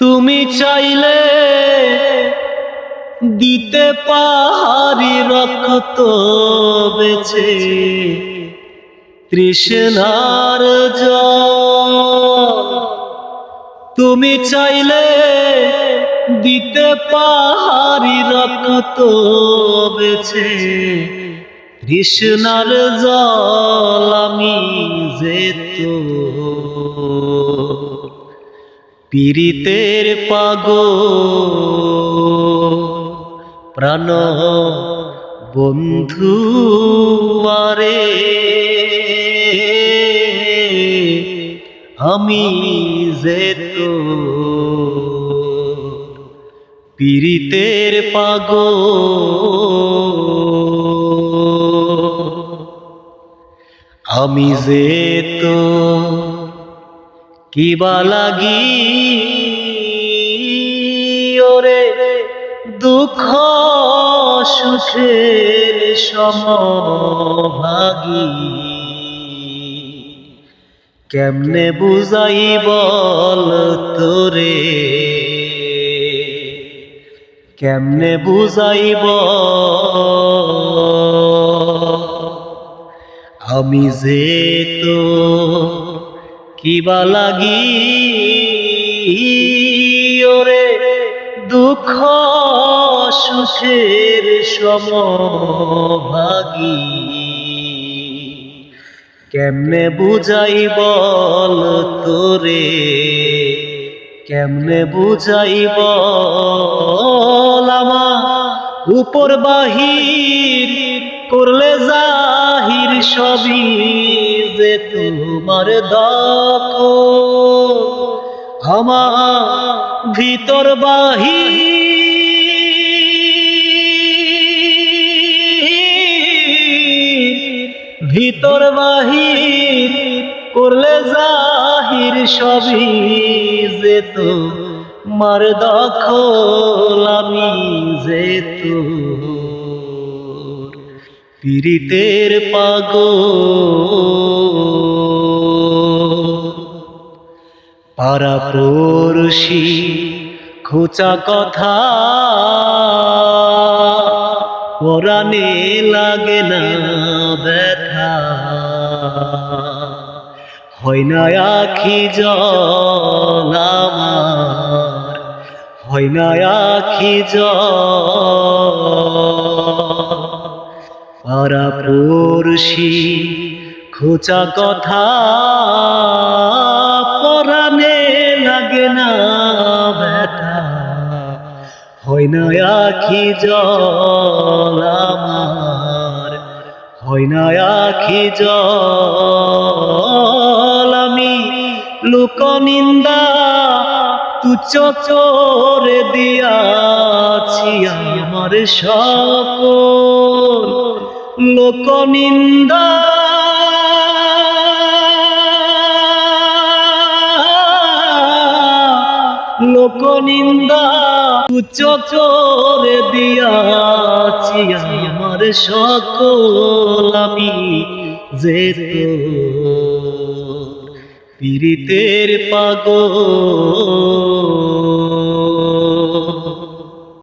তুমি চাইলে দিতে পারি রক্ত বেছে তৃষ্ণার তুমি চাইলে দিতে পারি রক্ত বেছে তৃষ্ণার জল আমি যেত। পীড়িতের পাগ প্রাণ বন্ধু আরে আমি যেত পীড়িতের পাগ আমি যেত কিবা লাগি, ওরে দুঃখ সুখের সমভাগী। কেমনে বুঝাই বল তোরে? কেমনে বুঝাইব আমি যে তো কিবা লাগি, ওরে দুঃখ সুখের সমভাগী। কেমনে বুঝাই বল তোরে, কেমনে বুঝাই বল আমার উপর বাহির করলে জাহির সবই। যে তোমার দক আমার ভিতর বাহির ভিতর বাহির করলে জাহির সবই যে তো মার দখল, আমি যে তো পীড়িতের পাগ পারা পড়শি খোঁচা কথা। পরাণে লাগে না ব্যথা। হয় না আখি জল হয় না আখি জল। পারা পড়শি খোঁচা কথা পরাণে লাগে না ব্যথা। হয় না আখি জল আমার, হয় না আখি জল আমি। লোক নিন্দা তুচ্ছ চোরে দিয়াছি আমার সকল লোক নিন্দা। লোক নিন্দা তুচ্ছ চোরে দিয়াছি আমার সকল আমি যে পীড়িতের পাগল